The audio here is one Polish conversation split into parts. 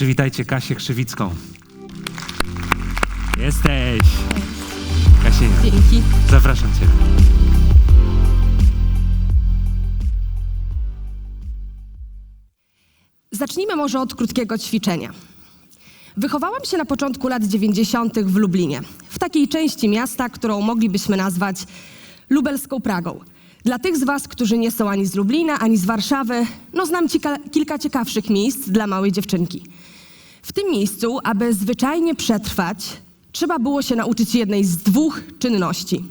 Przywitajcie Kasię Krzywicką. Jesteś! Kasienia, Dzięki. zapraszam cię. Zacznijmy może od krótkiego ćwiczenia. Wychowałam się na początku lat 90. w Lublinie, w takiej części miasta, którą moglibyśmy nazwać lubelską Pragą. Dla tych z Was, którzy nie są ani z Lublina, ani z Warszawy, no znam kilka ciekawszych miejsc dla małej dziewczynki. W tym miejscu, aby zwyczajnie przetrwać, trzeba było się nauczyć jednej z dwóch czynności.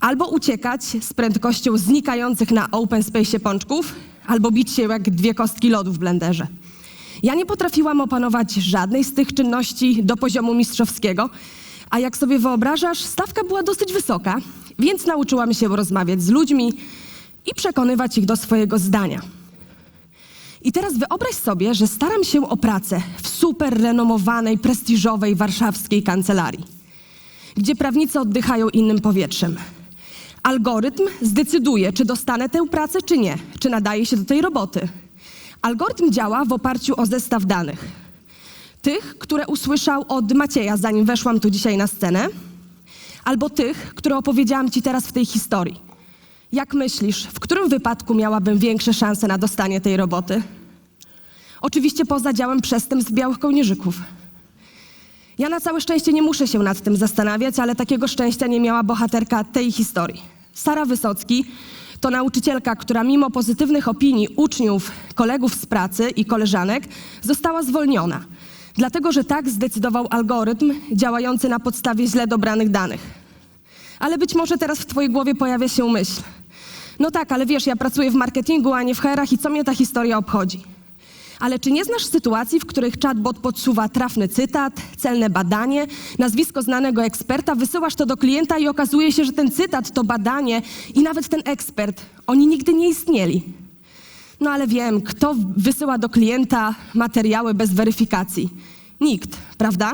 Albo uciekać z prędkością znikających na open space pączków, albo bić się jak dwie kostki lodu w blenderze. Ja nie potrafiłam opanować żadnej z tych czynności do poziomu mistrzowskiego, a jak sobie wyobrażasz, stawka była dosyć wysoka, więc nauczyłam się rozmawiać z ludźmi i przekonywać ich do swojego zdania. I teraz wyobraź sobie, że staram się o pracę w super renomowanej, prestiżowej warszawskiej kancelarii, gdzie prawnicy oddychają innym powietrzem. Algorytm zdecyduje, czy dostanę tę pracę, czy nie, czy nadaje się do tej roboty. Algorytm działa w oparciu o zestaw danych. Tych, które usłyszał od Macieja, zanim weszłam tu dzisiaj na scenę, albo tych, które opowiedziałam ci teraz w tej historii. Jak myślisz, w którym wypadku miałabym większe szanse na dostanie tej roboty? Oczywiście poza działem przestępstw białych kołnierzyków. Ja na całe szczęście nie muszę się nad tym zastanawiać, ale takiego szczęścia nie miała bohaterka tej historii. Sara Wysocki to nauczycielka, która mimo pozytywnych opinii uczniów, kolegów z pracy i koleżanek została zwolniona. Dlatego, że tak zdecydował algorytm działający na podstawie źle dobranych danych. Ale być może teraz w twojej głowie pojawia się myśl. No tak, ale wiesz, ja pracuję w marketingu, a nie w HR-ach i co mnie ta historia obchodzi? Ale czy nie znasz sytuacji, w których chatbot podsuwa trafny cytat, celne badanie, nazwisko znanego eksperta, wysyłasz to do klienta i okazuje się, że ten cytat, to badanie i nawet ten ekspert, oni nigdy nie istnieli. No ale wiem, kto wysyła do klienta materiały bez weryfikacji? Nikt, prawda?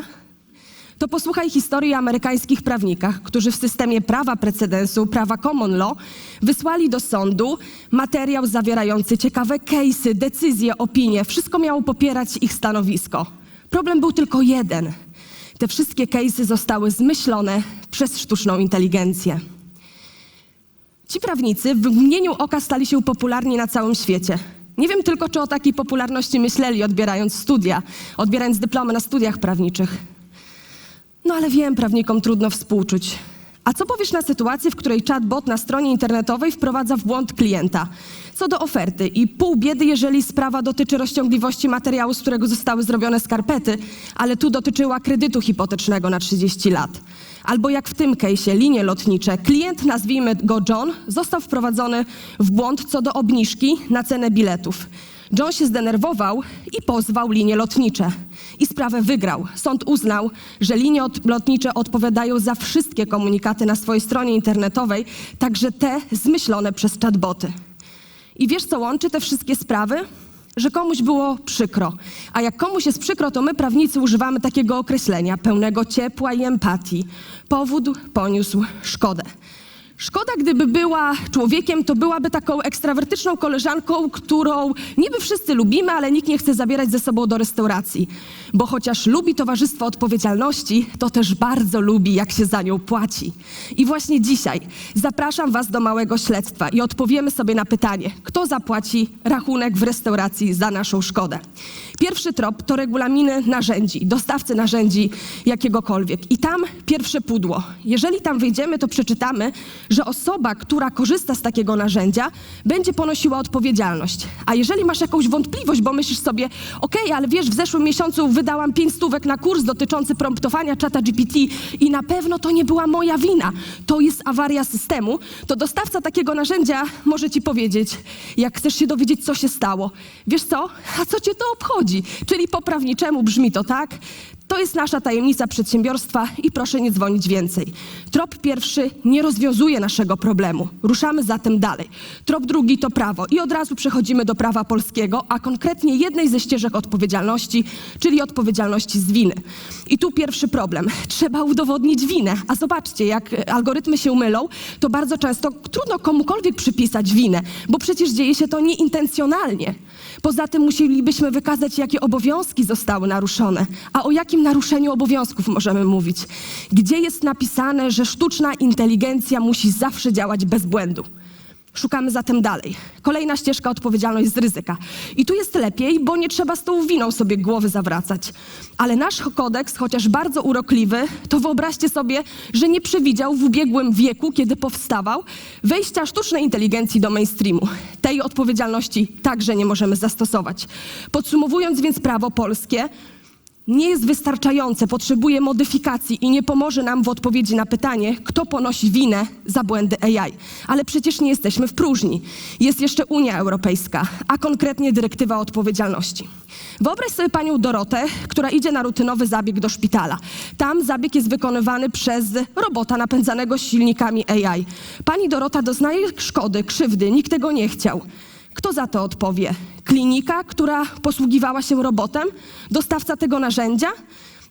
To posłuchaj historii amerykańskich prawnikach, którzy w systemie prawa precedensu, prawa common law, wysłali do sądu materiał zawierający ciekawe case'y, decyzje, opinie. Wszystko miało popierać ich stanowisko. Problem był tylko jeden. Te wszystkie case'y zostały zmyślone przez sztuczną inteligencję. Ci prawnicy w mgnieniu oka stali się popularni na całym świecie. Nie wiem tylko, czy o takiej popularności myśleli, odbierając studia, odbierając dyplomy na studiach prawniczych. No ale wiem, prawnikom trudno współczuć. A co powiesz na sytuację, w której chatbot na stronie internetowej wprowadza w błąd klienta? Co do oferty i pół biedy, jeżeli sprawa dotyczy rozciągliwości materiału, z którego zostały zrobione skarpety, ale tu dotyczyła kredytu hipotecznego na 30 lat. Albo jak w tym case'ie, linie lotnicze. Klient, nazwijmy go John, został wprowadzony w błąd co do obniżki na cenę biletów. John się zdenerwował i pozwał linie lotnicze. I sprawę wygrał. Sąd uznał, że linie lotnicze odpowiadają za wszystkie komunikaty na swojej stronie internetowej, także te zmyślone przez chatboty. I wiesz, co łączy te wszystkie sprawy? Że komuś było przykro. A jak komuś jest przykro, to my, prawnicy, używamy takiego określenia pełnego ciepła i empatii. Powód poniósł szkodę. Szkoda, gdyby była człowiekiem, to byłaby taką ekstrawertyczną koleżanką, którą niby wszyscy lubimy, ale nikt nie chce zabierać ze sobą do restauracji. Bo chociaż lubi towarzystwo odpowiedzialności, to też bardzo lubi, jak się za nią płaci. I właśnie dzisiaj zapraszam Was do małego śledztwa i odpowiemy sobie na pytanie, kto zapłaci rachunek w restauracji za naszą szkodę. Pierwszy trop to regulaminy narzędzi, dostawcy narzędzi jakiegokolwiek. I tam pierwsze pudło. Jeżeli tam wejdziemy, to przeczytamy, że osoba, która korzysta z takiego narzędzia, będzie ponosiła odpowiedzialność. A jeżeli masz jakąś wątpliwość, bo myślisz sobie, okej, ale wiesz, w zeszłym miesiącu wydałam pięć stówek na kurs dotyczący promptowania czata GPT i na pewno to nie była moja wina, to jest awaria systemu, to dostawca takiego narzędzia może ci powiedzieć, jak chcesz się dowiedzieć, co się stało. Wiesz co? A co cię to obchodzi? Czyli po prawniczemu brzmi to tak. To jest nasza tajemnica przedsiębiorstwa i proszę nie dzwonić więcej. Trop pierwszy nie rozwiązuje naszego problemu. Ruszamy zatem dalej. Trop drugi to prawo i od razu przechodzimy do prawa polskiego, a konkretnie jednej ze ścieżek odpowiedzialności, czyli odpowiedzialności z winy. I tu pierwszy problem. Trzeba udowodnić winę. A zobaczcie, jak e, algorytmy się mylą, to bardzo często trudno komukolwiek przypisać winę, bo przecież dzieje się to nieintencjonalnie. Poza tym musielibyśmy wykazać, jakie obowiązki zostały naruszone. A o jakim naruszeniu obowiązków możemy mówić? Gdzie jest napisane, że sztuczna inteligencja musi zawsze działać bez błędu? Szukamy zatem dalej. Kolejna ścieżka odpowiedzialność z ryzyka. I tu jest lepiej, bo nie trzeba z tą winą sobie głowy zawracać. Ale nasz kodeks, chociaż bardzo urokliwy, to wyobraźcie sobie, że nie przewidział w ubiegłym wieku, kiedy powstawał, wejścia sztucznej inteligencji do mainstreamu. Tej odpowiedzialności także nie możemy zastosować. Podsumowując więc prawo polskie, nie jest wystarczające, potrzebuje modyfikacji i nie pomoże nam w odpowiedzi na pytanie, kto ponosi winę za błędy AI. Ale przecież nie jesteśmy w próżni. Jest jeszcze Unia Europejska, a konkretnie dyrektywa odpowiedzialności. Wyobraź sobie panią Dorotę, która idzie na rutynowy zabieg do szpitala. Tam zabieg jest wykonywany przez robota napędzanego silnikami AI. Pani Dorota doznaje szkody, krzywdy, nikt tego nie chciał. Kto za to odpowie? Klinika, która posługiwała się robotem? Dostawca tego narzędzia?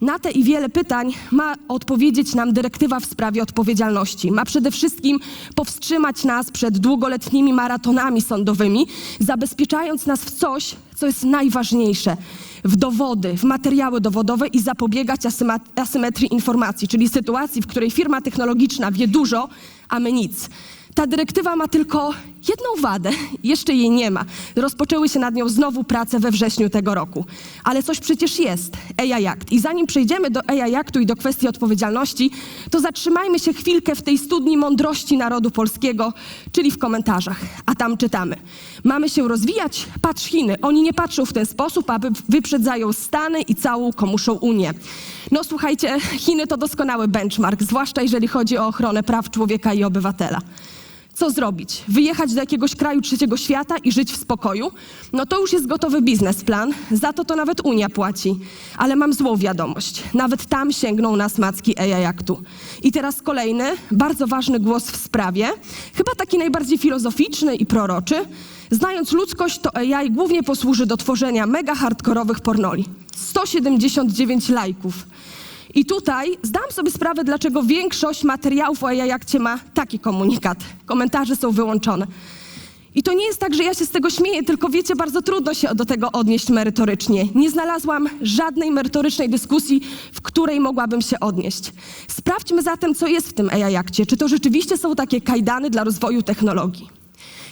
Na te i wiele pytań ma odpowiedzieć nam dyrektywa w sprawie odpowiedzialności. Ma przede wszystkim powstrzymać nas przed długoletnimi maratonami sądowymi, zabezpieczając nas w coś, co jest najważniejsze w dowody, w materiały dowodowe i zapobiegać asymetrii informacji, czyli sytuacji, w której firma technologiczna wie dużo, a my nic. Ta dyrektywa ma tylko jedną wadę, jeszcze jej nie ma. Rozpoczęły się nad nią znowu prace we wrześniu tego roku. Ale coś przecież jest, AI Act. I zanim przejdziemy do AI Actu i do kwestii odpowiedzialności, to zatrzymajmy się chwilkę w tej studni mądrości narodu polskiego, czyli w komentarzach. A tam czytamy. Mamy się rozwijać? Patrz Chiny. Oni nie patrzą w ten sposób, aby wyprzedzają Stany i całą komuszą Unię. No słuchajcie, Chiny to doskonały benchmark, zwłaszcza jeżeli chodzi o ochronę praw człowieka i obywatela. Co zrobić? Wyjechać do jakiegoś kraju trzeciego świata i żyć w spokoju? No to już jest gotowy biznesplan, za to to nawet Unia płaci. Ale mam złą wiadomość. Nawet tam sięgną nas macki AI Actu. I teraz kolejny, bardzo ważny głos w sprawie, chyba taki najbardziej filozoficzny i proroczy. Znając ludzkość, to AI głównie posłuży do tworzenia mega hardkorowych pornoli. 179 lajków. I tutaj zdam sobie sprawę, dlaczego większość materiałów o Jakcie ma taki komunikat. Komentarze są wyłączone. I to nie jest tak, że ja się z tego śmieję, tylko wiecie, bardzo trudno się do tego odnieść merytorycznie. Nie znalazłam żadnej merytorycznej dyskusji, w której mogłabym się odnieść. Sprawdźmy zatem, co jest w tym AI Akcie. Czy to rzeczywiście są takie kajdany dla rozwoju technologii?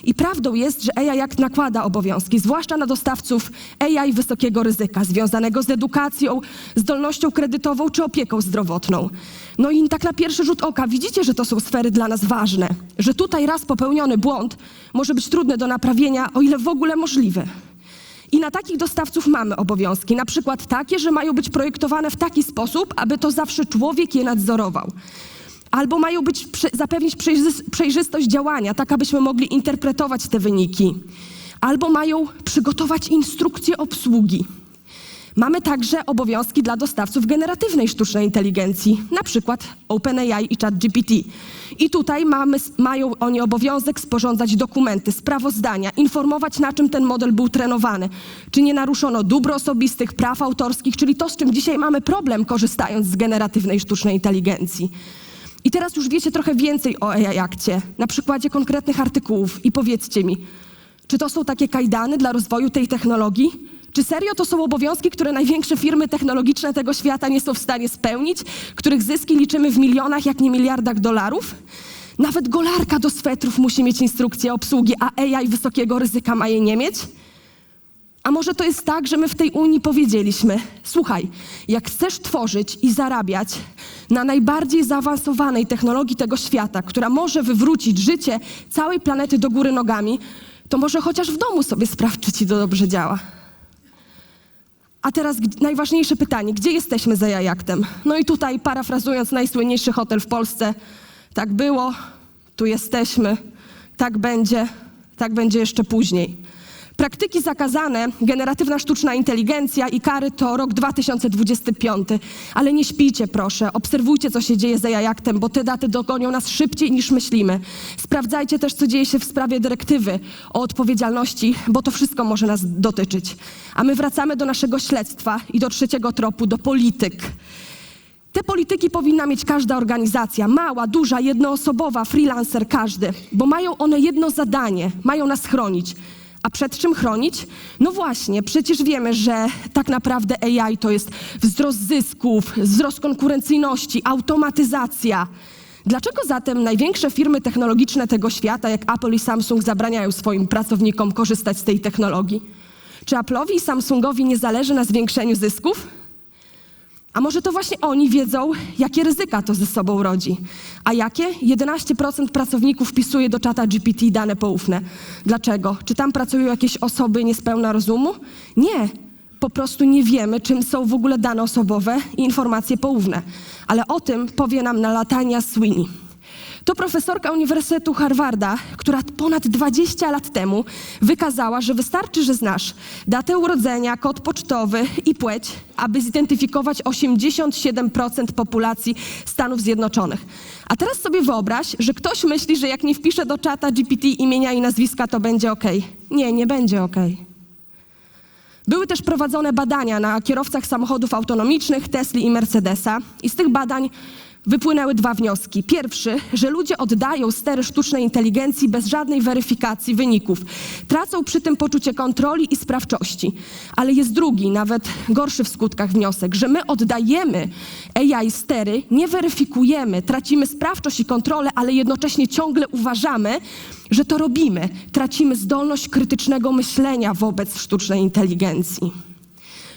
I prawdą jest, że AI Act nakłada obowiązki, zwłaszcza na dostawców AI wysokiego ryzyka, związanego z edukacją, zdolnością kredytową czy opieką zdrowotną. No i tak na pierwszy rzut oka widzicie, że to są sfery dla nas ważne, że tutaj raz popełniony błąd może być trudny do naprawienia, o ile w ogóle możliwy. I na takich dostawców mamy obowiązki, na przykład takie, że mają być projektowane w taki sposób, aby to zawsze człowiek je nadzorował albo mają być, zapewnić przejrzys- przejrzystość działania, tak abyśmy mogli interpretować te wyniki, albo mają przygotować instrukcje obsługi. Mamy także obowiązki dla dostawców generatywnej sztucznej inteligencji, na przykład OpenAI i ChatGPT. I tutaj mamy, mają oni obowiązek sporządzać dokumenty, sprawozdania, informować na czym ten model był trenowany, czy nie naruszono dóbr osobistych, praw autorskich, czyli to, z czym dzisiaj mamy problem korzystając z generatywnej sztucznej inteligencji. I teraz już wiecie trochę więcej o AI Akcie, na przykładzie konkretnych artykułów i powiedzcie mi, czy to są takie kajdany dla rozwoju tej technologii? Czy serio to są obowiązki, które największe firmy technologiczne tego świata nie są w stanie spełnić, których zyski liczymy w milionach, jak nie miliardach dolarów? Nawet golarka do swetrów musi mieć instrukcję obsługi, a AI wysokiego ryzyka ma jej nie mieć? A może to jest tak, że my w tej Unii powiedzieliśmy: słuchaj, jak chcesz tworzyć i zarabiać na najbardziej zaawansowanej technologii tego świata, która może wywrócić życie całej planety do góry nogami, to może chociaż w domu sobie sprawdź, czy ci to dobrze działa. A teraz najważniejsze pytanie: gdzie jesteśmy za jajaktem? No i tutaj, parafrazując najsłynniejszy hotel w Polsce, tak było, tu jesteśmy, tak będzie, tak będzie jeszcze później. Praktyki zakazane, generatywna sztuczna inteligencja i kary to rok 2025. Ale nie śpijcie, proszę. Obserwujcie, co się dzieje za jajaktem, bo te daty dogonią nas szybciej niż myślimy. Sprawdzajcie też, co dzieje się w sprawie dyrektywy o odpowiedzialności, bo to wszystko może nas dotyczyć. A my wracamy do naszego śledztwa i do trzeciego tropu, do polityk. Te polityki powinna mieć każda organizacja, mała, duża, jednoosobowa, freelancer, każdy, bo mają one jedno zadanie, mają nas chronić. A przed czym chronić? No właśnie, przecież wiemy, że tak naprawdę AI to jest wzrost zysków, wzrost konkurencyjności, automatyzacja. Dlaczego zatem największe firmy technologiczne tego świata, jak Apple i Samsung, zabraniają swoim pracownikom korzystać z tej technologii? Czy Apple'owi i Samsungowi nie zależy na zwiększeniu zysków? A może to właśnie oni wiedzą, jakie ryzyka to ze sobą rodzi? A jakie? 11% pracowników wpisuje do czata GPT dane poufne. Dlaczego? Czy tam pracują jakieś osoby niespełna rozumu? Nie. Po prostu nie wiemy, czym są w ogóle dane osobowe i informacje poufne. Ale o tym powie nam Nalatania Sweeney. To profesorka Uniwersytetu Harvarda, która ponad 20 lat temu wykazała, że wystarczy, że znasz datę urodzenia, kod pocztowy i płeć, aby zidentyfikować 87% populacji Stanów Zjednoczonych. A teraz sobie wyobraź, że ktoś myśli, że jak nie wpisze do czata GPT imienia i nazwiska, to będzie ok. Nie, nie będzie ok. Były też prowadzone badania na kierowcach samochodów autonomicznych Tesli i Mercedesa i z tych badań wypłynęły dwa wnioski. Pierwszy, że ludzie oddają stery sztucznej inteligencji bez żadnej weryfikacji wyników. Tracą przy tym poczucie kontroli i sprawczości. Ale jest drugi, nawet gorszy w skutkach wniosek, że my oddajemy AI stery, nie weryfikujemy, tracimy sprawczość i kontrolę, ale jednocześnie ciągle uważamy, że to robimy. Tracimy zdolność krytycznego myślenia wobec sztucznej inteligencji.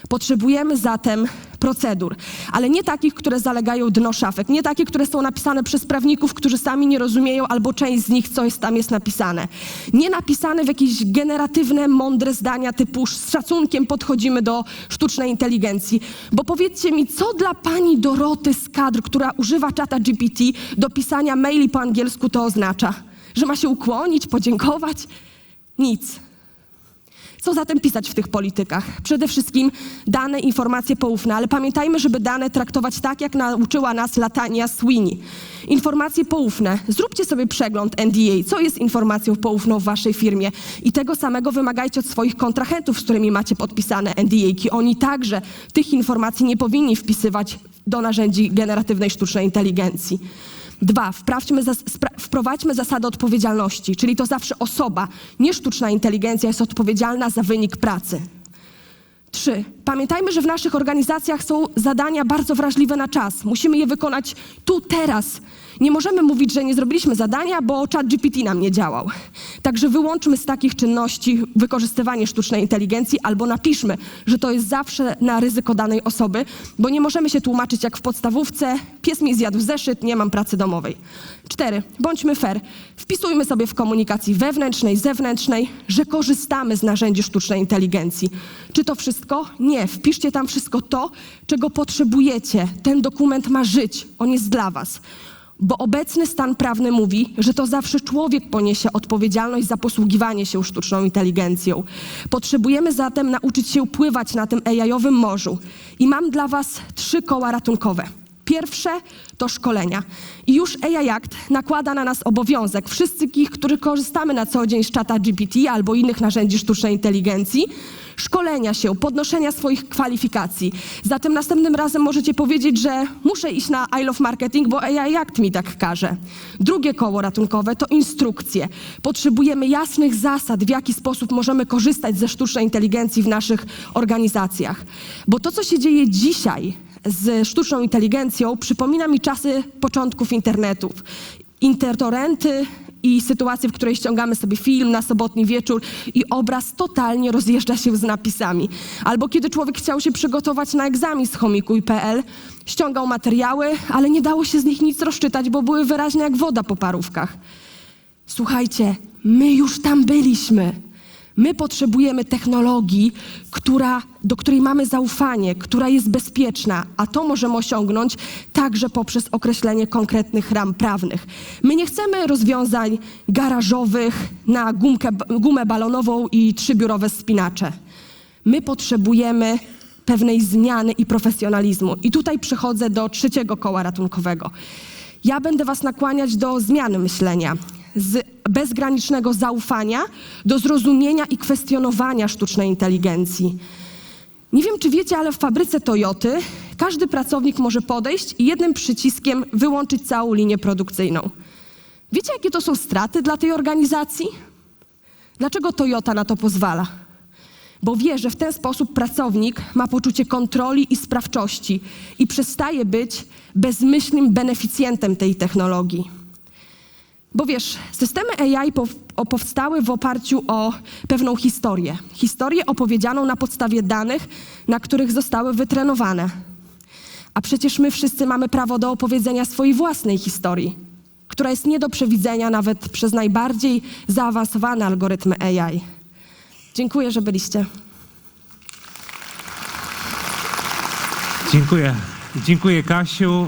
Potrzebujemy zatem procedur, ale nie takich, które zalegają dno szafek, nie takie, które są napisane przez prawników, którzy sami nie rozumieją albo część z nich, co jest tam jest napisane. Nie napisane w jakieś generatywne, mądre zdania typu z szacunkiem podchodzimy do sztucznej inteligencji. Bo powiedzcie mi, co dla pani Doroty z kadr, która używa czata GPT do pisania maili po angielsku to oznacza? Że ma się ukłonić, podziękować? Nic. Co zatem pisać w tych politykach? Przede wszystkim dane, informacje poufne, ale pamiętajmy, żeby dane traktować tak, jak nauczyła nas Latania Sweeney. Informacje poufne. Zróbcie sobie przegląd NDA. Co jest informacją poufną w waszej firmie? I tego samego wymagajcie od swoich kontrahentów, z którymi macie podpisane NDA. Oni także tych informacji nie powinni wpisywać do narzędzi generatywnej sztucznej inteligencji. Dwa, zas- wprowadźmy zasadę odpowiedzialności, czyli to zawsze osoba, nie sztuczna inteligencja jest odpowiedzialna za wynik pracy. Trzy, pamiętajmy, że w naszych organizacjach są zadania bardzo wrażliwe na czas. Musimy je wykonać tu, teraz. Nie możemy mówić, że nie zrobiliśmy zadania, bo czat GPT nam nie działał. Także wyłączmy z takich czynności wykorzystywanie sztucznej inteligencji albo napiszmy, że to jest zawsze na ryzyko danej osoby, bo nie możemy się tłumaczyć jak w podstawówce, pies mi zjadł zeszyt, nie mam pracy domowej. Cztery, bądźmy fair. Wpisujmy sobie w komunikacji wewnętrznej, zewnętrznej, że korzystamy z narzędzi sztucznej inteligencji. Czy to wszystko? Nie. Wpiszcie tam wszystko to, czego potrzebujecie. Ten dokument ma żyć. On jest dla was. Bo obecny stan prawny mówi, że to zawsze człowiek poniesie odpowiedzialność za posługiwanie się sztuczną inteligencją. Potrzebujemy zatem nauczyć się pływać na tym AI-owym morzu. I mam dla Was trzy koła ratunkowe. Pierwsze to szkolenia. I już AI Act nakłada na nas obowiązek, wszystkich, którzy korzystamy na co dzień z czata GPT albo innych narzędzi sztucznej inteligencji, szkolenia się, podnoszenia swoich kwalifikacji. Zatem następnym razem możecie powiedzieć, że muszę iść na I Love Marketing, bo AI Act mi tak każe. Drugie koło ratunkowe to instrukcje. Potrzebujemy jasnych zasad, w jaki sposób możemy korzystać ze sztucznej inteligencji w naszych organizacjach. Bo to, co się dzieje dzisiaj, z sztuczną inteligencją przypomina mi czasy początków internetów. Intertorenty i sytuacje, w której ściągamy sobie film na sobotni wieczór i obraz totalnie rozjeżdża się z napisami. Albo kiedy człowiek chciał się przygotować na egzamin z chomikuj.pl, ściągał materiały, ale nie dało się z nich nic rozczytać, bo były wyraźne jak woda po parówkach. Słuchajcie, my już tam byliśmy. My potrzebujemy technologii, która, do której mamy zaufanie, która jest bezpieczna, a to możemy osiągnąć także poprzez określenie konkretnych ram prawnych. My nie chcemy rozwiązań garażowych na gumkę, gumę balonową i trzybiurowe spinacze. My potrzebujemy pewnej zmiany i profesjonalizmu. I tutaj przechodzę do trzeciego koła ratunkowego. Ja będę Was nakłaniać do zmiany myślenia, z bezgranicznego zaufania do zrozumienia i kwestionowania sztucznej inteligencji. Nie wiem, czy wiecie, ale w fabryce Toyoty każdy pracownik może podejść i jednym przyciskiem wyłączyć całą linię produkcyjną. Wiecie, jakie to są straty dla tej organizacji? Dlaczego Toyota na to pozwala? Bo wie, że w ten sposób pracownik ma poczucie kontroli i sprawczości i przestaje być bezmyślnym beneficjentem tej technologii. Bo wiesz, systemy AI powstały w oparciu o pewną historię. Historię opowiedzianą na podstawie danych, na których zostały wytrenowane. A przecież my wszyscy mamy prawo do opowiedzenia swojej własnej historii, która jest nie do przewidzenia nawet przez najbardziej zaawansowane algorytmy AI. Dziękuję, że byliście. Dziękuję. Dziękuję, Kasiu.